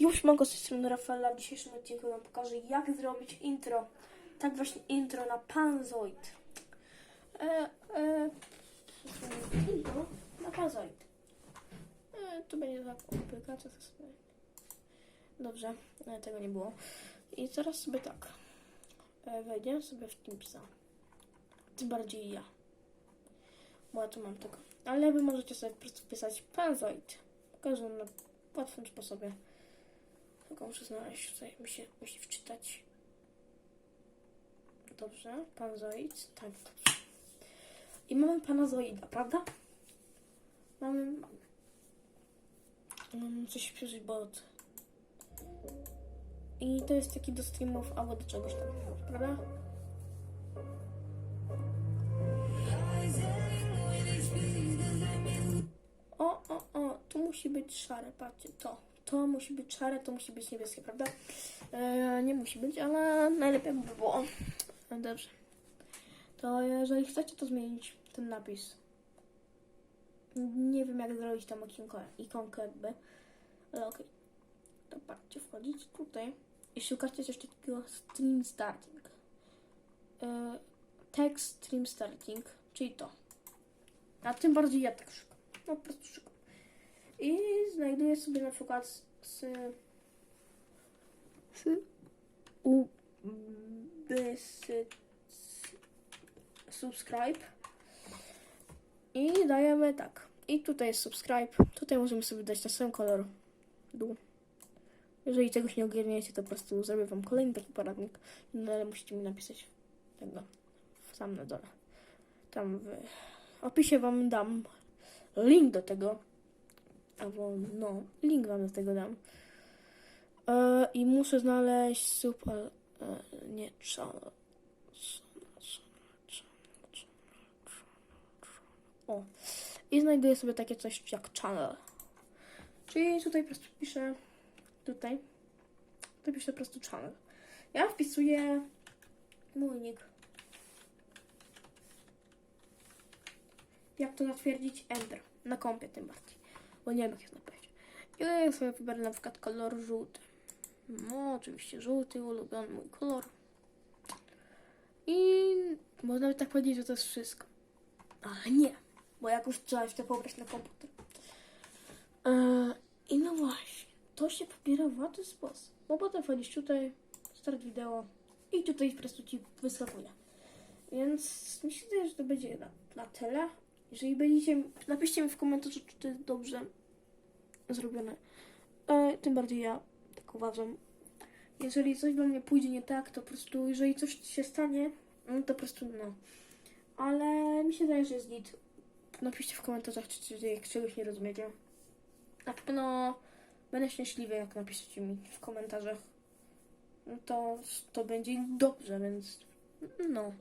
Już mogę z strony Rafaela. W dzisiejszym odcinku Wam pokażę, jak zrobić intro. Tak właśnie intro na Panzoid. E, e, intro na Panzoid. E, tu będzie to sobie- Dobrze, e, tego nie było. I teraz sobie tak. E, wejdziemy sobie w Teamsa. Tym bardziej ja. Bo ja tu mam tego. Ale wy możecie sobie po prostu wpisać Panzoid. Pokażę na łatwym sposobie. Tylko muszę znaleźć, tutaj mi się musi wczytać. Dobrze, panzoid, tak, dobrze. I mamy panazoida, prawda? Mamy, mamy. Mamy coś przeżyć bot. I to jest taki do streamów albo do czegoś tam, prawda? O, o, o, tu musi być szare, patrzcie, to. To musi być szare, to musi być niebieskie, prawda? E, nie musi być, ale najlepiej by było. No Dobrze. To jeżeli chcecie to zmienić, ten napis. Nie wiem jak zrobić tam ikonkę, ikonkę jakby. Ale okej. To patrzcie, wchodzić tutaj i szukacie coś takiego stream starting. E, text stream starting, czyli to. A tym bardziej ja tak szukam. No po prostu szukam. I znajduję sobie na przykład z, z, z u by z, z, subscribe i dajemy tak. I tutaj jest subscribe. Tutaj możemy sobie dać na sam kolor dół. Jeżeli czegoś nie ogarniecie, to po prostu zrobię wam kolejny taki poradnik. No ale musicie mi napisać tego sam na dole. Tam w opisie wam dam link do tego. Albo no, link wam do tego dam. E, I muszę znaleźć ale, E, nie, channel. O. I znajduję sobie takie coś jak channel. Czyli tutaj po prostu piszę tutaj. Tutaj piszę po prostu channel. Ja wpisuję mój nick. Jak to zatwierdzić? Enter. Na kompie tym bardziej. Bo nie wiem jak jest napisać. I ja sobie wybiorę na przykład kolor żółty. No, oczywiście żółty, ulubiony mój kolor. I można by tak powiedzieć, że to jest wszystko. Ale nie, bo jak już trzeba jeszcze pobrać na komputer. Eee, I no właśnie, to się pobiera w łatwy sposób. Bo potem wchodzisz tutaj, start wideo i tutaj po prostu ci wyskakuje. Więc wydaje, że to będzie na, na tyle. Jeżeli będziecie, napiszcie mi w komentarzu, czy to jest dobrze zrobione. E, tym bardziej ja tak uważam. Jeżeli coś wam nie pójdzie nie tak, to po prostu, jeżeli coś się stanie, no to po prostu no. Ale mi się wydaje, że jest git. Napiszcie w komentarzach, czy, czy jak czegoś nie rozumiecie. Na pewno będę szczęśliwy, jak napiszecie mi w komentarzach. No to, to będzie dobrze, więc no.